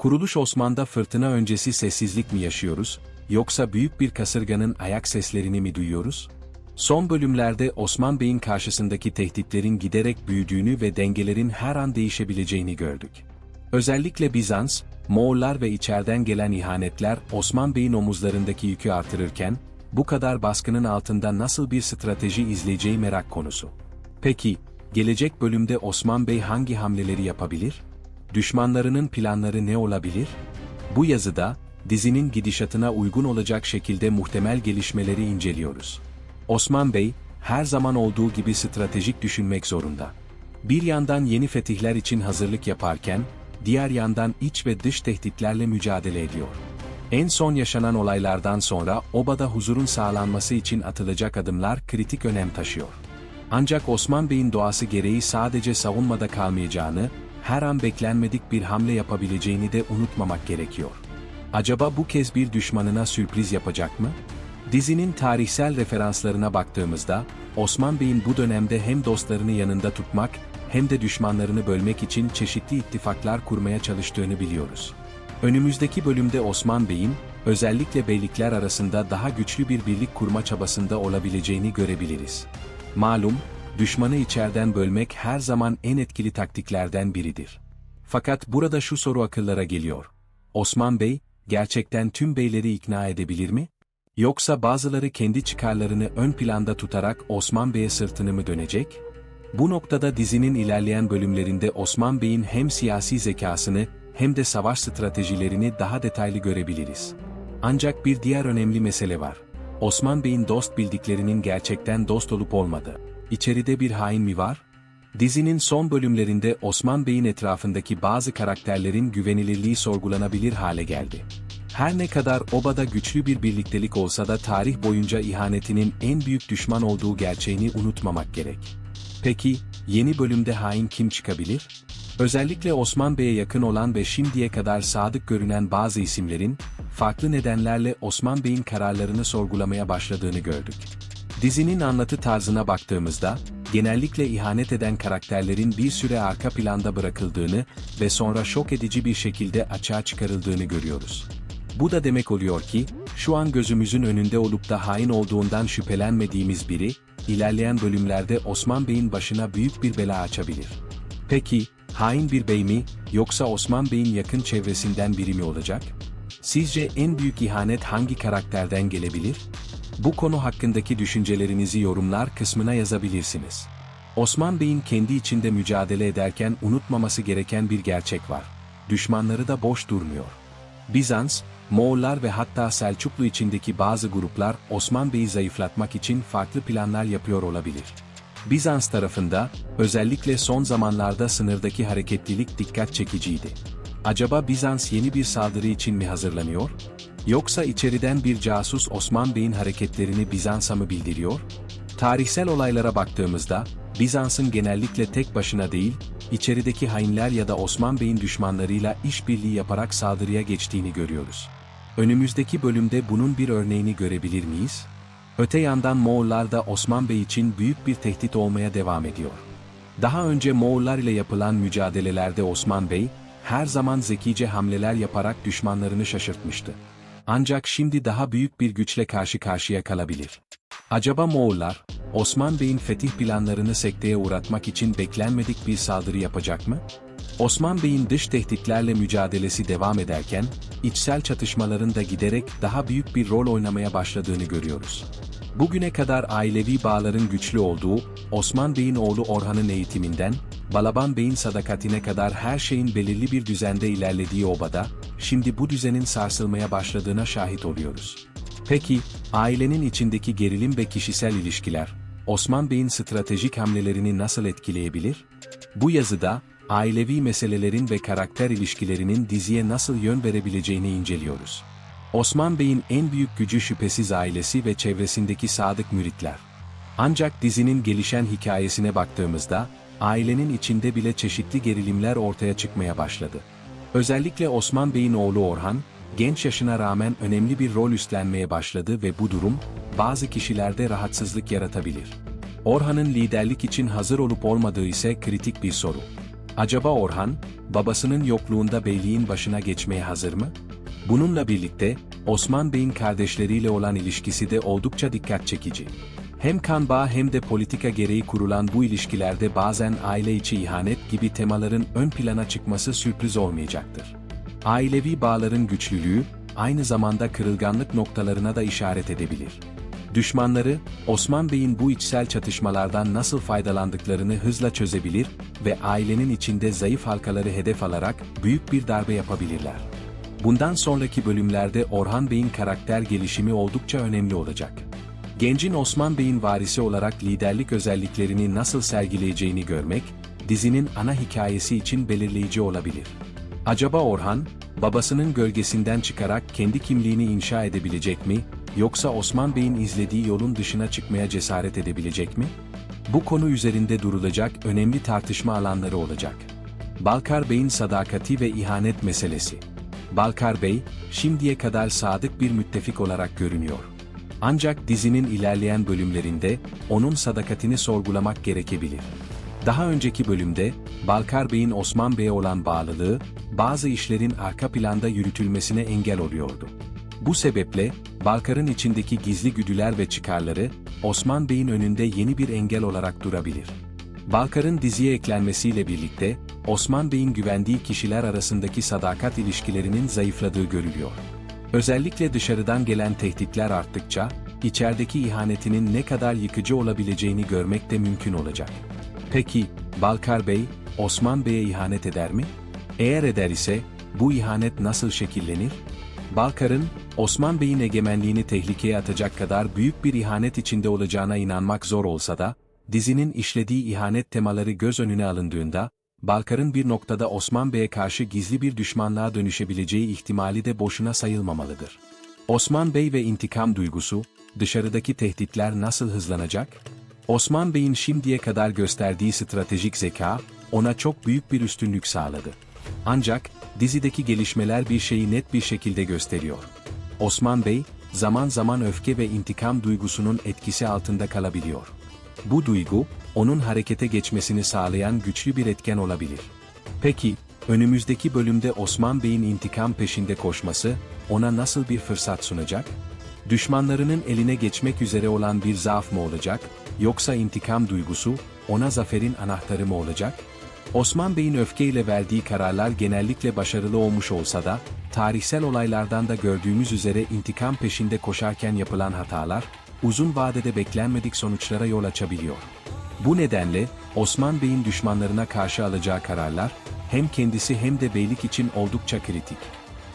Kuruluş Osman'da fırtına öncesi sessizlik mi yaşıyoruz, yoksa büyük bir kasırganın ayak seslerini mi duyuyoruz? Son bölümlerde Osman Bey'in karşısındaki tehditlerin giderek büyüdüğünü ve dengelerin her an değişebileceğini gördük. Özellikle Bizans, Moğollar ve içeriden gelen ihanetler Osman Bey'in omuzlarındaki yükü artırırken, bu kadar baskının altında nasıl bir strateji izleyeceği merak konusu. Peki, gelecek bölümde Osman Bey hangi hamleleri yapabilir? Düşmanlarının planları ne olabilir? Bu yazıda, dizinin gidişatına uygun olacak şekilde muhtemel gelişmeleri inceliyoruz. Osman Bey, her zaman olduğu gibi stratejik düşünmek zorunda. Bir yandan yeni fetihler için hazırlık yaparken, diğer yandan iç ve dış tehditlerle mücadele ediyor. En son yaşanan olaylardan sonra obada huzurun sağlanması için atılacak adımlar kritik önem taşıyor. Ancak Osman Bey'in doğası gereği sadece savunmada kalmayacağını, her an beklenmedik bir hamle yapabileceğini de unutmamak gerekiyor. Acaba bu kez bir düşmanına sürpriz yapacak mı? Dizinin tarihsel referanslarına baktığımızda, Osman Bey'in bu dönemde hem dostlarını yanında tutmak, hem de düşmanlarını bölmek için çeşitli ittifaklar kurmaya çalıştığını biliyoruz. Önümüzdeki bölümde Osman Bey'in, özellikle beylikler arasında daha güçlü bir birlik kurma çabasında olabileceğini görebiliriz. Malum, düşmanı içeriden bölmek her zaman en etkili taktiklerden biridir. Fakat burada şu soru akıllara geliyor. Osman Bey, gerçekten tüm beyleri ikna edebilir mi? Yoksa bazıları kendi çıkarlarını ön planda tutarak Osman Bey'e sırtını mı dönecek? Bu noktada dizinin ilerleyen bölümlerinde Osman Bey'in hem siyasi zekasını hem de savaş stratejilerini daha detaylı görebiliriz. Ancak bir diğer önemli mesele var. Osman Bey'in dost bildiklerinin gerçekten dost olup olmadığı. İçeride bir hain mi var? Dizinin son bölümlerinde Osman Bey'in etrafındaki bazı karakterlerin güvenilirliği sorgulanabilir hale geldi. Her ne kadar obada güçlü bir birliktelik olsa da tarih boyunca ihanetinin en büyük düşman olduğu gerçeğini unutmamak gerek. Peki, yeni bölümde hain kim çıkabilir? Özellikle Osman Bey'e yakın olan ve şimdiye kadar sadık görünen bazı isimlerin, farklı nedenlerle Osman Bey'in kararlarını sorgulamaya başladığını gördük. Dizinin anlatı tarzına baktığımızda, genellikle ihanet eden karakterlerin bir süre arka planda bırakıldığını ve sonra şok edici bir şekilde açığa çıkarıldığını görüyoruz. Bu da demek oluyor ki, şu an gözümüzün önünde olup da hain olduğundan şüphelenmediğimiz biri, ilerleyen bölümlerde Osman Bey'in başına büyük bir bela açabilir. Peki, hain bir bey mi, yoksa Osman Bey'in yakın çevresinden biri mi olacak? Sizce en büyük ihanet hangi karakterden gelebilir? Bu konu hakkındaki düşüncelerinizi yorumlar kısmına yazabilirsiniz. Osman Bey'in kendi içinde mücadele ederken unutmaması gereken bir gerçek var. Düşmanları da boş durmuyor. Bizans, Moğollar ve hatta Selçuklu içindeki bazı gruplar Osman Bey'i zayıflatmak için farklı planlar yapıyor olabilir. Bizans tarafında, özellikle son zamanlarda sınırdaki hareketlilik dikkat çekiciydi. Acaba Bizans yeni bir saldırı için mi hazırlanıyor? Yoksa içeriden bir casus Osman Bey'in hareketlerini Bizans'a mı bildiriyor? Tarihsel olaylara baktığımızda, Bizans'ın genellikle tek başına değil, içerideki hainler ya da Osman Bey'in düşmanlarıyla işbirliği yaparak saldırıya geçtiğini görüyoruz. Önümüzdeki bölümde bunun bir örneğini görebilir miyiz? Öte yandan Moğollar da Osman Bey için büyük bir tehdit olmaya devam ediyor. Daha önce Moğollar ile yapılan mücadelelerde Osman Bey, her zaman zekice hamleler yaparak düşmanlarını şaşırtmıştı. Ancak şimdi daha büyük bir güçle karşı karşıya kalabilir. Acaba Moğollar, Osman Bey'in fetih planlarını sekteye uğratmak için beklenmedik bir saldırı yapacak mı? Osman Bey'in dış tehditlerle mücadelesi devam ederken, içsel çatışmaların da giderek daha büyük bir rol oynamaya başladığını görüyoruz. Bugüne kadar ailevi bağların güçlü olduğu, Osman Bey'in oğlu Orhan'ın eğitiminden, Balaban Bey'in sadakatine kadar her şeyin belirli bir düzende ilerlediği obada, şimdi bu düzenin sarsılmaya başladığına şahit oluyoruz. Peki, ailenin içindeki gerilim ve kişisel ilişkiler, Osman Bey'in stratejik hamlelerini nasıl etkileyebilir? Bu yazıda, ailevi meselelerin ve karakter ilişkilerinin diziye nasıl yön verebileceğini inceliyoruz. Osman Bey'in en büyük gücü şüphesiz ailesi ve çevresindeki sadık müritler. Ancak dizinin gelişen hikayesine baktığımızda, ailenin içinde bile çeşitli gerilimler ortaya çıkmaya başladı. Özellikle Osman Bey'in oğlu Orhan, genç yaşına rağmen önemli bir rol üstlenmeye başladı ve bu durum, bazı kişilerde rahatsızlık yaratabilir. Orhan'ın liderlik için hazır olup olmadığı ise kritik bir soru. Acaba Orhan, babasının yokluğunda beyliğin başına geçmeye hazır mı? Bununla birlikte, Osman Bey'in kardeşleriyle olan ilişkisi de oldukça dikkat çekici. Hem kan bağı hem de politika gereği kurulan bu ilişkilerde bazen aile içi ihanet gibi temaların ön plana çıkması sürpriz olmayacaktır. Ailevi bağların güçlülüğü, aynı zamanda kırılganlık noktalarına da işaret edebilir. Düşmanları, Osman Bey'in bu içsel çatışmalardan nasıl faydalandıklarını hızla çözebilir ve ailenin içinde zayıf halkaları hedef alarak büyük bir darbe yapabilirler. Bundan sonraki bölümlerde Orhan Bey'in karakter gelişimi oldukça önemli olacak. Gencin Osman Bey'in varisi olarak liderlik özelliklerini nasıl sergileyeceğini görmek, dizinin ana hikayesi için belirleyici olabilir. Acaba Orhan, babasının gölgesinden çıkarak kendi kimliğini inşa edebilecek mi, yoksa Osman Bey'in izlediği yolun dışına çıkmaya cesaret edebilecek mi? Bu konu üzerinde durulacak önemli tartışma alanları olacak. Balkar Bey'in sadakati ve ihanet meselesi. Balkar Bey, şimdiye kadar sadık bir müttefik olarak görünüyor. Ancak dizinin ilerleyen bölümlerinde onun sadakatini sorgulamak gerekebilir. Daha önceki bölümde, Balkar Bey'in Osman Bey'e olan bağlılığı, bazı işlerin arka planda yürütülmesine engel oluyordu. Bu sebeple, Balkar'ın içindeki gizli güdüler ve çıkarları, Osman Bey'in önünde yeni bir engel olarak durabilir. Balkar'ın diziye eklenmesiyle birlikte, Osman Bey'in güvendiği kişiler arasındaki sadakat ilişkilerinin zayıfladığı görülüyor. Özellikle dışarıdan gelen tehditler arttıkça, içerideki ihanetinin ne kadar yıkıcı olabileceğini görmek de mümkün olacak. Peki, Balkar Bey, Osman Bey'e ihanet eder mi? Eğer eder ise, bu ihanet nasıl şekillenir? Balkar'ın, Osman Bey'in egemenliğini tehlikeye atacak kadar büyük bir ihanet içinde olacağına inanmak zor olsa da, dizinin işlediği ihanet temaları göz önüne alındığında, Balkar'ın bir noktada Osman Bey'e karşı gizli bir düşmanlığa dönüşebileceği ihtimali de boşuna sayılmamalıdır. Osman Bey ve intikam duygusu, dışarıdaki tehditler nasıl hızlanacak? Osman Bey'in şimdiye kadar gösterdiği stratejik zeka, ona çok büyük bir üstünlük sağladı. Ancak, dizideki gelişmeler bir şeyi net bir şekilde gösteriyor. Osman Bey, zaman zaman öfke ve intikam duygusunun etkisi altında kalabiliyor. Bu duygu, onun harekete geçmesini sağlayan güçlü bir etken olabilir. Peki, önümüzdeki bölümde Osman Bey'in intikam peşinde koşması, ona nasıl bir fırsat sunacak? Düşmanlarının eline geçmek üzere olan bir zaaf mı olacak, yoksa intikam duygusu, ona zaferin anahtarı mı olacak? Osman Bey'in öfkeyle verdiği kararlar genellikle başarılı olmuş olsa da, tarihsel olaylardan da gördüğümüz üzere intikam peşinde koşarken yapılan hatalar, uzun vadede beklenmedik sonuçlara yol açabiliyor. Bu nedenle, Osman Bey'in düşmanlarına karşı alacağı kararlar, hem kendisi hem de beylik için oldukça kritik.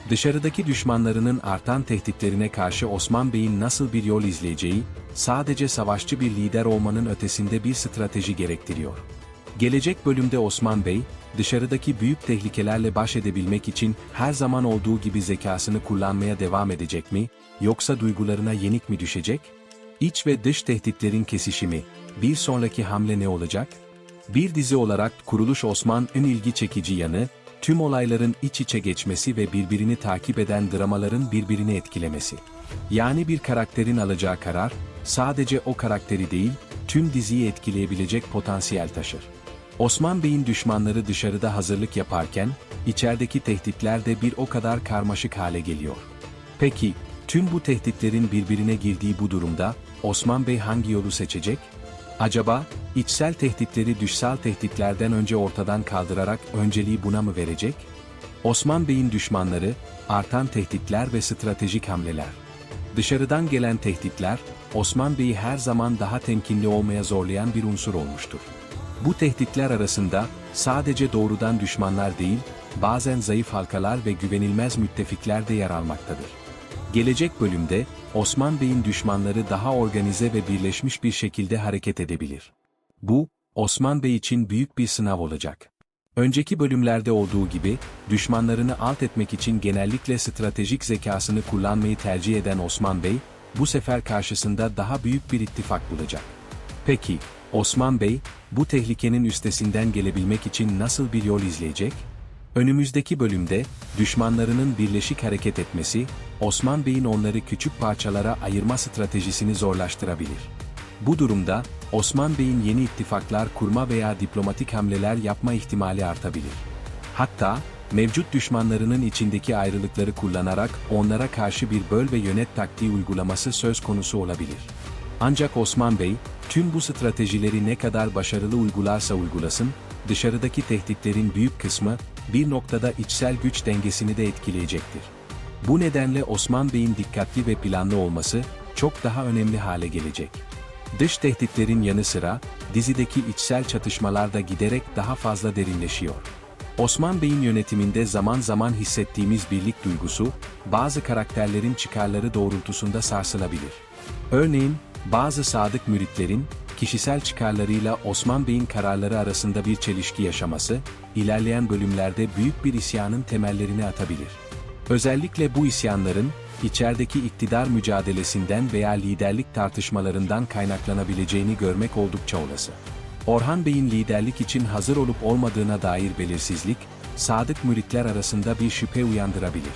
Dışarıdaki düşmanlarının artan tehditlerine karşı Osman Bey'in nasıl bir yol izleyeceği, sadece savaşçı bir lider olmanın ötesinde bir strateji gerektiriyor. Gelecek bölümde Osman Bey, dışarıdaki büyük tehlikelerle baş edebilmek için her zaman olduğu gibi zekasını kullanmaya devam edecek mi, yoksa duygularına yenik mi düşecek? İç ve dış tehditlerin kesişimi, bir sonraki hamle ne olacak? Bir dizi olarak Kuruluş Osman'ın ilgi çekici yanı, tüm olayların iç içe geçmesi ve birbirini takip eden dramaların birbirini etkilemesi. Yani bir karakterin alacağı karar, sadece o karakteri değil, tüm diziyi etkileyebilecek potansiyel taşır. Osman Bey'in düşmanları dışarıda hazırlık yaparken, içerideki tehditler de bir o kadar karmaşık hale geliyor. Peki, tüm bu tehditlerin birbirine girdiği bu durumda, Osman Bey hangi yolu seçecek? Acaba, içsel tehditleri dışsal tehditlerden önce ortadan kaldırarak önceliği buna mı verecek? Osman Bey'in düşmanları, artan tehditler ve stratejik hamleler. Dışarıdan gelen tehditler, Osman Bey'i her zaman daha temkinli olmaya zorlayan bir unsur olmuştur. Bu tehditler arasında, sadece doğrudan düşmanlar değil, bazen zayıf halkalar ve güvenilmez müttefikler de yer almaktadır. Gelecek bölümde, Osman Bey'in düşmanları daha organize ve birleşmiş bir şekilde hareket edebilir. Bu, Osman Bey için büyük bir sınav olacak. Önceki bölümlerde olduğu gibi, düşmanlarını alt etmek için genellikle stratejik zekasını kullanmayı tercih eden Osman Bey, bu sefer karşısında daha büyük bir ittifak bulacak. Peki, Osman Bey, bu tehlikenin üstesinden gelebilmek için nasıl bir yol izleyecek? Önümüzdeki bölümde, düşmanlarının birleşik hareket etmesi, Osman Bey'in onları küçük parçalara ayırma stratejisini zorlaştırabilir. Bu durumda, Osman Bey'in yeni ittifaklar kurma veya diplomatik hamleler yapma ihtimali artabilir. Hatta, mevcut düşmanlarının içindeki ayrılıkları kullanarak onlara karşı bir böl ve yönet taktiği uygulaması söz konusu olabilir. Ancak Osman Bey, tüm bu stratejileri ne kadar başarılı uygularsa uygulasın, dışarıdaki tehditlerin büyük kısmı, bir noktada içsel güç dengesini de etkileyecektir. Bu nedenle Osman Bey'in dikkatli ve planlı olması, çok daha önemli hale gelecek. Dış tehditlerin yanı sıra, dizideki içsel çatışmalar da giderek daha fazla derinleşiyor. Osman Bey'in yönetiminde zaman zaman hissettiğimiz birlik duygusu, bazı karakterlerin çıkarları doğrultusunda sarsılabilir. Örneğin, bazı sadık müritlerin, kişisel çıkarlarıyla Osman Bey'in kararları arasında bir çelişki yaşaması, ilerleyen bölümlerde büyük bir isyanın temellerini atabilir. Özellikle bu isyanların, içerideki iktidar mücadelesinden veya liderlik tartışmalarından kaynaklanabileceğini görmek oldukça olası. Orhan Bey'in liderlik için hazır olup olmadığına dair belirsizlik, sadık müritler arasında bir şüphe uyandırabilir.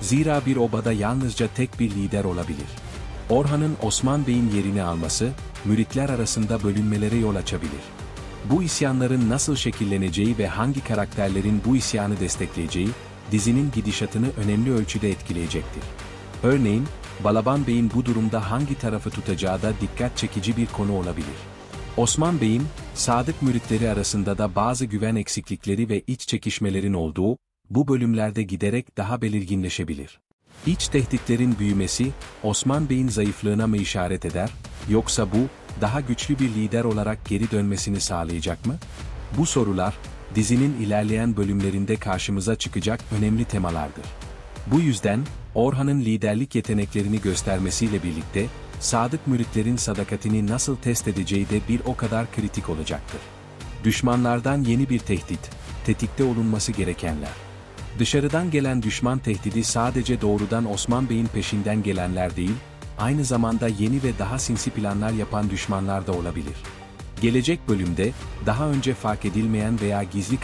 Zira bir obada yalnızca tek bir lider olabilir. Orhan'ın Osman Bey'in yerini alması, müritler arasında bölünmelere yol açabilir. Bu isyanların nasıl şekilleneceği ve hangi karakterlerin bu isyanı destekleyeceği, dizinin gidişatını önemli ölçüde etkileyecektir. Örneğin, Balaban Bey'in bu durumda hangi tarafı tutacağı da dikkat çekici bir konu olabilir. Osman Bey'in, sadık müritleri arasında da bazı güven eksiklikleri ve iç çekişmelerin olduğu, bu bölümlerde giderek daha belirginleşebilir. İç tehditlerin büyümesi, Osman Bey'in zayıflığına mı işaret eder, yoksa bu, daha güçlü bir lider olarak geri dönmesini sağlayacak mı? Bu sorular, dizinin ilerleyen bölümlerinde karşımıza çıkacak önemli temalardır. Bu yüzden, Orhan'ın liderlik yeteneklerini göstermesiyle birlikte, sadık müritlerin sadakatini nasıl test edeceği de bir o kadar kritik olacaktır. Düşmanlardan yeni bir tehdit, tetikte olunması gerekenler. Dışarıdan gelen düşman tehdidi sadece doğrudan Osman Bey'in peşinden gelenler değil, aynı zamanda yeni ve daha sinsi planlar yapan düşmanlar da olabilir. Gelecek bölümde, daha önce fark edilmeyen veya gizli